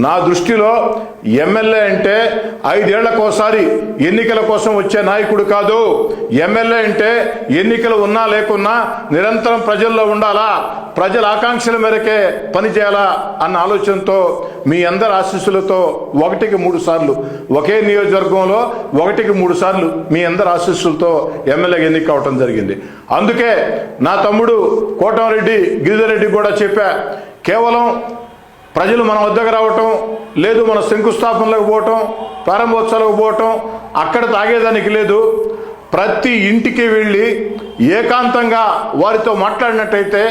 నా దృష్టిలో ఎమ్మెల్యే అంటే ఐదేళ్ళకోసారి ఎన్నికల కోసం వచ్చే నాయకుడు కాదు. ఎమ్మెల్యే అంటే ఎన్నికలు ఉన్నా లేకున్నా నిరంతరం ప్రజల్లో ఉండాలా ప్రజల ఆకాంక్షల మేరకే పనిచేయాలా అన్న ఆలోచనతో మీ అందరి ఆశీస్సులతో ఒకటికి మూడు సార్లు ఒకే నియోజకవర్గంలో ఒకటికి మూడు సార్లు మీ అందరి ఆశీస్సులతో ఎమ్మెల్యే ఎన్నిక అవటం జరిగింది. అందుకే నా తమ్ముడు కోటంరెడ్డి గిరిజారెడ్డి కూడా చెప్పా కేవలం ప్రజలు మన వద్దకు రావటం లేదు మన శంకుస్థాపనలకు పోవటం ప్రారంభోత్సవాలకు పోవటం అక్కడ తాగేదానికి లేదు. ప్రతి ఇంటికి వెళ్ళి ఏకాంతంగా వారితో మాట్లాడినట్టయితే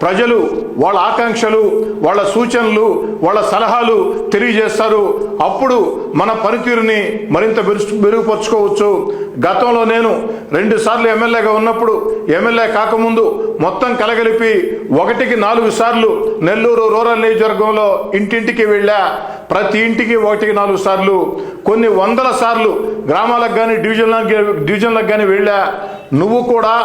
ప్రజలు వాళ్ళ ఆకాంక్షలు వాళ్ళ సూచనలు వాళ్ళ సలహాలు తెలియజేస్తారు. అప్పుడు మన పనితీరుని మరింత మెరుగుపరుచుకోవచ్చు. గతంలో నేను రెండు సార్లు ఎమ్మెల్యేగా ఉన్నప్పుడు ఎమ్మెల్యే కాకముందు మొత్తం కలగలిపి ఒకటికి నాలుగు సార్లు నెల్లూరు రూరల్ నియోజకవర్గంలో ఇంటింటికి వెళ్ళా. ప్రతి ఇంటికి ఒకటికి నాలుగు సార్లు కొన్ని వందల సార్లు గ్రామాలకు కానీ డివిజన్లకు డివిజన్లకు కానీ వెళ్ళా. నువ్వు కూడా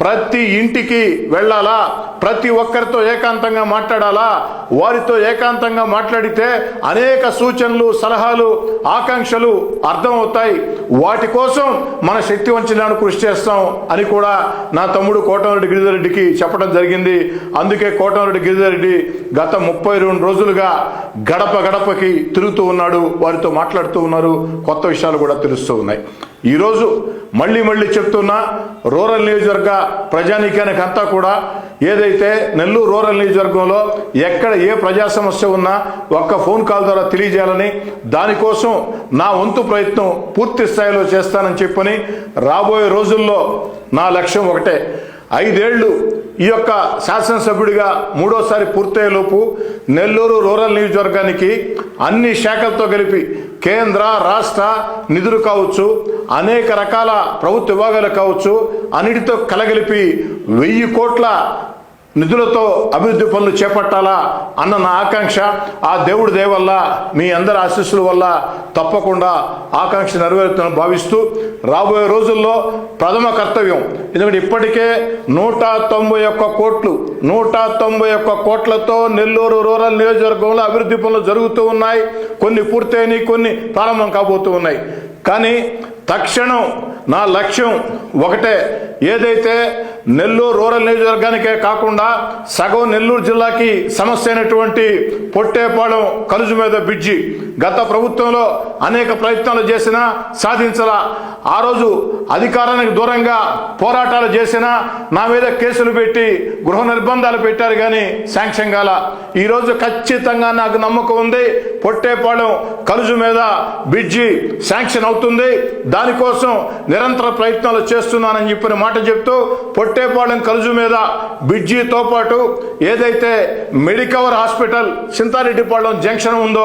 ప్రతి ఇంటికి వెళ్ళాలా? ప్రతి ఒక్కరితో ఏకాంతంగా మాట్లాడాలా? వారితో ఏకాంతంగా మాట్లాడితే అనేక సూచనలు సలహాలు ఆకాంక్షలు అర్థమవుతాయి. వాటి కోసం మన శక్తి వంచడానికి కృషి చేస్తాం అని కూడా నా తమ్ముడు కోటమరెడ్డి గిరిజారెడ్డికి చెప్పడం జరిగింది. అందుకే కోటమరెడ్డి గిరిజారెడ్డి గత ముప్పై రెండు రోజులుగా గడప గడపకి తిరుగుతూ ఉన్నాడు. వారితో మాట్లాడుతూ ఉన్నారు. కొత్త విషయాలు కూడా తెలుస్తూ ఉన్నాయి. ఈరోజు మళ్ళీ మళ్ళీ చెప్తున్నా రూరల్ నియోజకవర్గ ప్రజానీకానికి అంతా కూడా ఏదైతే నెల్లూరు రూరల్ నియోజకవర్గంలో ఎక్కడ ఏ ప్రజా సమస్య ఉన్నా ఒక్క ఫోన్ కాల్ ద్వారా తెలియజేయాలని దానికోసం నా వంతు ప్రయత్నం పూర్తి స్థాయిలో చేస్తానని చెప్పని రాబోయే రోజుల్లో నా లక్ష్యం ఒకటే. ఐదేళ్ళు ఈ యొక్క శాసనసభ్యుడిగా మూడోసారి పూర్తయ్యేలోపు నెల్లూరు రూరల్ నియోజకవర్గానికి అన్ని శాఖలతో కలిపి కేంద్ర రాష్ట్ర నిధులు కావచ్చు అనేక రకాల ప్రభుత్వ విభాగాలు కావచ్చు అన్నిటితో కలగలిపి వెయ్యి కోట్ల నిధులతో అభివృద్ధి పనులు చేపట్టాలా అన్న నా ఆకాంక్ష. ఆ దేవుడి దేవల్ల మీ అందరి ఆశీస్సుల వల్ల తప్పకుండా ఆకాంక్ష నెరవేరుతుందని భావిస్తూ రాబోయే రోజుల్లో ప్రథమ కర్తవ్యం. ఎందుకంటే ఇప్పటికే నూట తొంభై ఒక్క కోట్లు నూట తొంభై ఒక్క కోట్లతో నెల్లూరు రూరల్ నియోజకవర్గంలో అభివృద్ధి పనులు జరుగుతూ ఉన్నాయి. కొన్ని పూర్తయినాయి కొన్ని ప్రారంభం కాబోతూ ఉన్నాయి. కానీ తక్షణం నా లక్ష్యం ఒకటే. ఏదైతే నెల్లూరు రూరల్ నియోజకవర్గానికే కాకుండా సగం నెల్లూరు జిల్లాకి సమస్య అయినటువంటి పొట్టేపాలెం కలుజు మీద బ్రిడ్జి. గత ప్రభుత్వంలో అనేక ప్రయత్నాలు చేసినా సాధించలా. ఆ రోజు అధికారానికి దూరంగా పోరాటాలు చేసినా నా మీద కేసులు పెట్టి గృహ నిర్బంధాలు పెట్టారు కానీ శాంక్షన్ కాల. ఈరోజు ఖచ్చితంగా నాకు నమ్మకం ఉంది పొట్టేపాలెం కలుజు మీద బ్రిడ్జి శాంక్షన్ అవుతుంది. దానికోసం నిరంతర ప్రయత్నాలు చేస్తున్నానని చెప్పిన మాట చెప్తూ పొట్టేపాలెం కలుజు మీద బ్రిడ్జితో పాటు ఏదైతే మెడికవర్ హాస్పిటల్ చింతారెడ్డిపాళెం జంక్షన్ ఉందో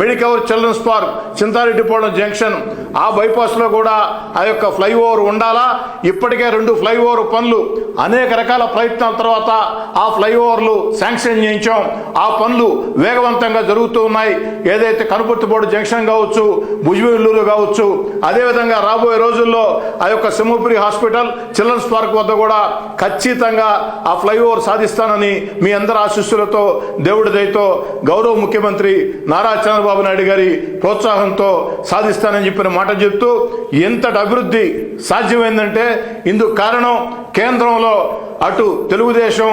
Medicover children's park Chintareddypalem junction ఆ బైపాస్లో కూడా ఆ యొక్క ఫ్లైఓవర్ ఉండాలా? ఇప్పటికే రెండు ఫ్లైఓవర్ పనులు అనేక రకాల ప్రయత్నాల తర్వాత ఆ ఫ్లైఓవర్లు శాంక్షన్ చేయించాం. ఆ పనులు వేగవంతంగా జరుగుతూ ఉన్నాయి. ఏదైతే కనుపర్తిపోడు జంక్షన్ కావచ్చు భుజవెల్లూరు కావచ్చు అదేవిధంగా రాబోయే రోజుల్లో ఆ యొక్క సింహపురి హాస్పిటల్ చిల్డ్రన్స్ పార్క్ వద్ద కూడా ఖచ్చితంగా ఆ ఫ్లైఓవర్ సాధిస్తానని మీ అందరి ఆశీస్సులతో దేవుడి దయతో గౌరవ ముఖ్యమంత్రి నారా చంద్రబాబు నాయుడు గారి ప్రోత్సాహంతో సాధిస్తానని చెప్పిన మాట చెప్తూ ఎంతటి అభివృద్ధి సాధ్యమైందంటే ఇందుకు కారణం కేంద్రంలో అటు తెలుగుదేశం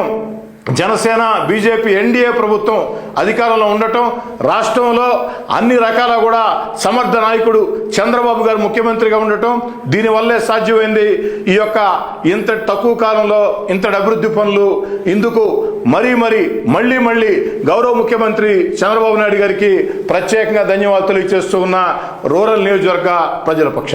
జనసేన బీజేపీ ఎన్డీఏ ప్రభుత్వం అధికారంలో ఉండటం రాష్ట్రంలో అన్ని రకాల కూడా సమర్థ నాయకుడు చంద్రబాబు గారు ముఖ్యమంత్రిగా ఉండటం దీనివల్లే సాధ్యమైంది ఈ యొక్క ఇంత తక్కువ కాలంలో ఇంతటి అభివృద్ధి పనులు. ఇందుకు మరీ మరీ మళ్ళీ మళ్ళీ గౌరవ ముఖ్యమంత్రి చంద్రబాబు నాయుడు గారికి ప్రత్యేకంగా ధన్యవాదాలు తెలియజేస్తూ ఉన్న రూరల్ నియోజకవర్గ ప్రజల పక్షం